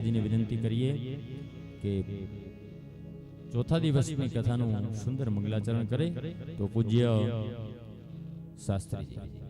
જીને વિનંતી કરીએ કે ચોથા દિવસની કથાનું સુંદર મંગલાચરણ કરે તો પૂજ્ય શાસ્ત્રીજી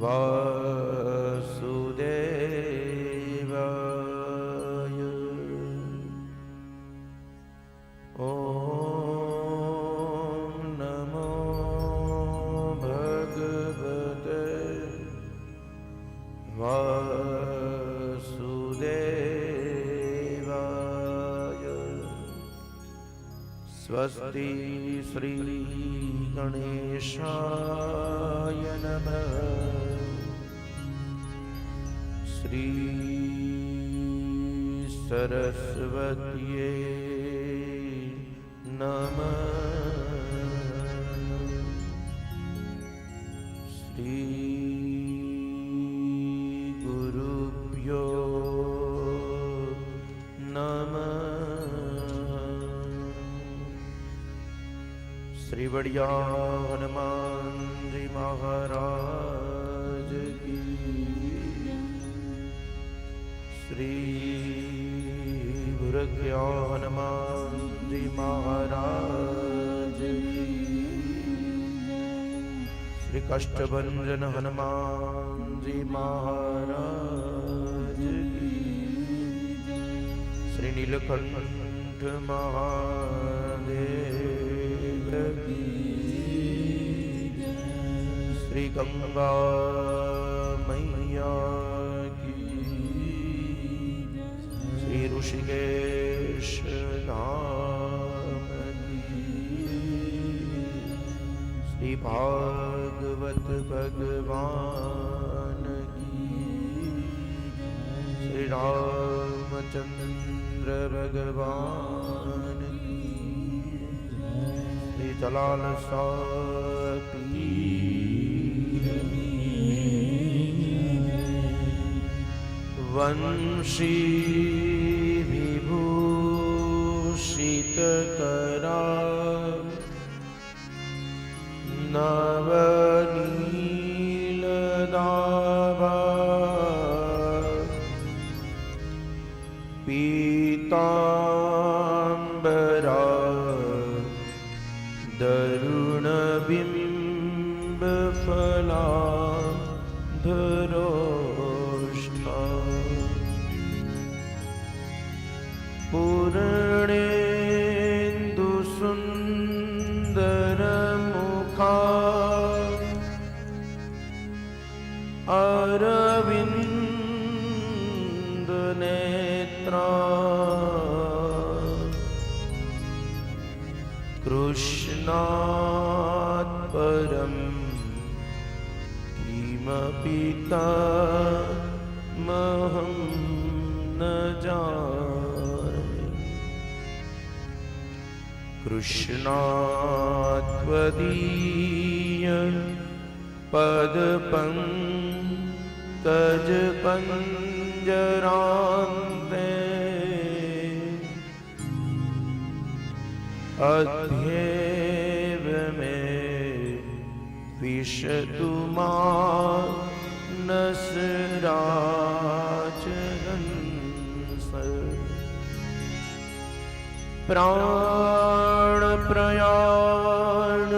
वासुदेवाय। ॐ नमो भगवते वासुदेवाय। स्वस्ति श्रीगणेशाय नमः શ્રી સરસ્વતીએ નમ શ્રી ગુરુભ્યો નમ શ્રી વડિયા હનુમાનજી મહારાજ श्री जी महाराज श्रीनीलकण्ठ महादेव श्रीगङ्गा श्री ઋષિકેશ શ્રી ભાગવત ભગવાન શ્રી રામચંદ્ર ભગવાન શ્રી જલાલ સાપી વંશી કૃષ્ણાત પરમ કિમપી તમહં ન જાને કૃષ્ણાત્વદીય પદપંકજ પંજરાંતે અધ્યેવ વિશતુ મા નસરાચહંસ પ્રાણ પ્રયાણ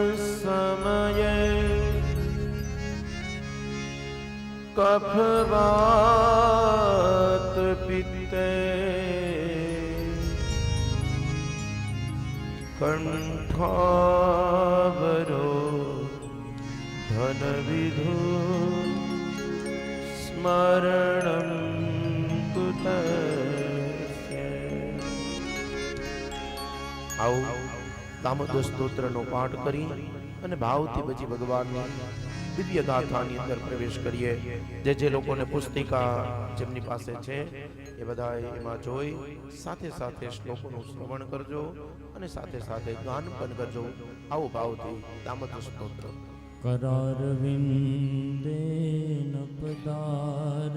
સ્મરણં કુતસ્ય આવો દામોદર સ્તોત્રનો પાઠ કરી અને ભાવથી પછી ભગવાનની દિવ્ય ગાથાની અંદર પ્રવેશ કરીએ. જે જે લોકોને પુસ્તિકા જેમની પાસે છે, એ બધા એમાં જોઈ, સાથે સાથે શ્લોકોનું શ્રવણ કરજો અને સાથે સાથે ગાન પણ કરજો. આવો ભાવથી દામોદર સ્તોત્ર. કરાર વિંદે ન પદાર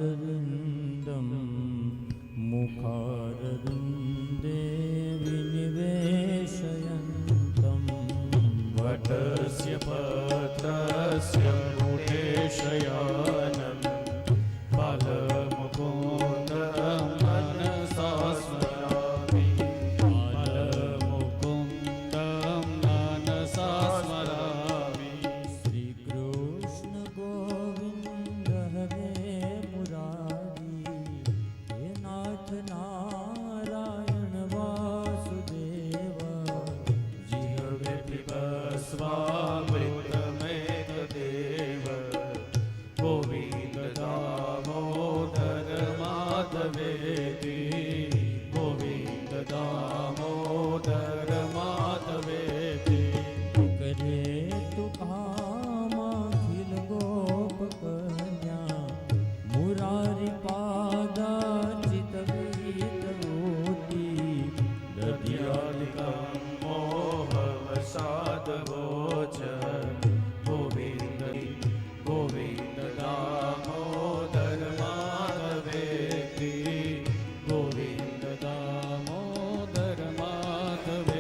yeah.